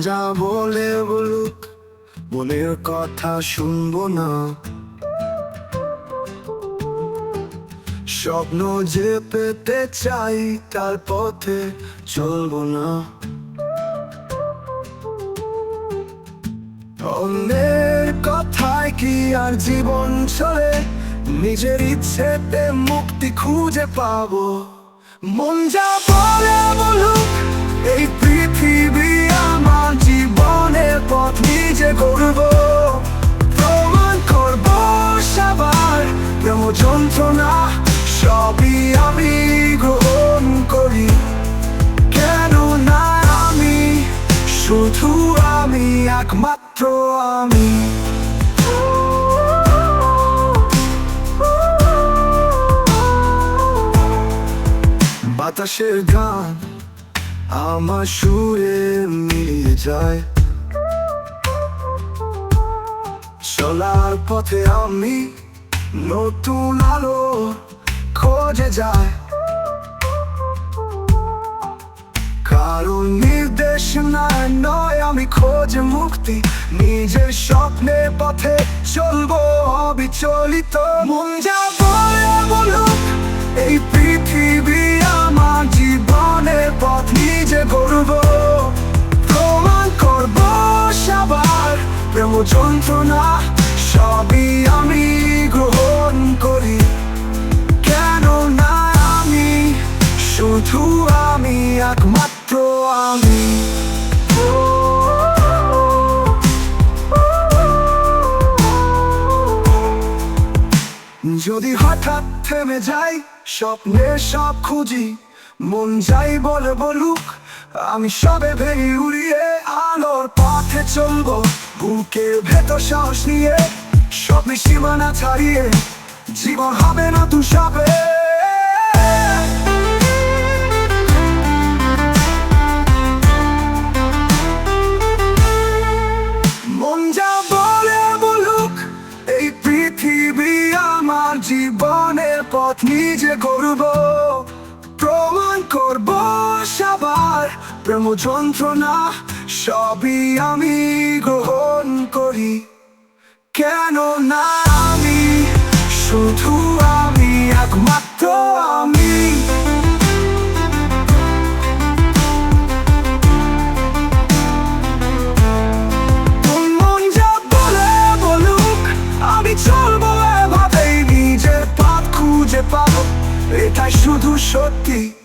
যা বলে বলুক, মনের কথা শুনব না। স্বপ্ন যে পেতে চাই, তার পথে চলবো না। অন্যের কথায় কি আর জীবন চলে? নিজের ইচ্ছেতে মুক্তি খুঁজে পাবো। মন যা একমাত্র আমি বাতাসের গান আমার সুরে মিলিয়ে যায়। চলার পথে আমি নতুন আলো খোঁজে যায় কারণ নির্দেশনায় নয়, আমি খোঁজে মুক্তি। নিজের স্বপ্নের পথে চলবো, অবিচলিত। মন যা বলে বলুক, এই পৃথিবী আমার জীবনের পথ নিজে করব প্রমাণ করব সবার প্রেম যন্ত্রণা সবই আমি। যদি হঠাৎ থেমে যাই স্বপ্নের সব খুঁজি। মন যাই বলে বলুক, আমি সবে ভেঙে উড়িয়ে আলোর পথে চলবো। বুকের ভেতর সাহস নিয়ে, স্বপ্নের সীমানা ছাড়িয়ে, জীবন হবে না তু পথ নিজে করব প্রমাণ করব সবার প্রেম যন্ত্রণা সবই আমি গ্রহণ করি। কেন না এটাই শুধু সত্যি।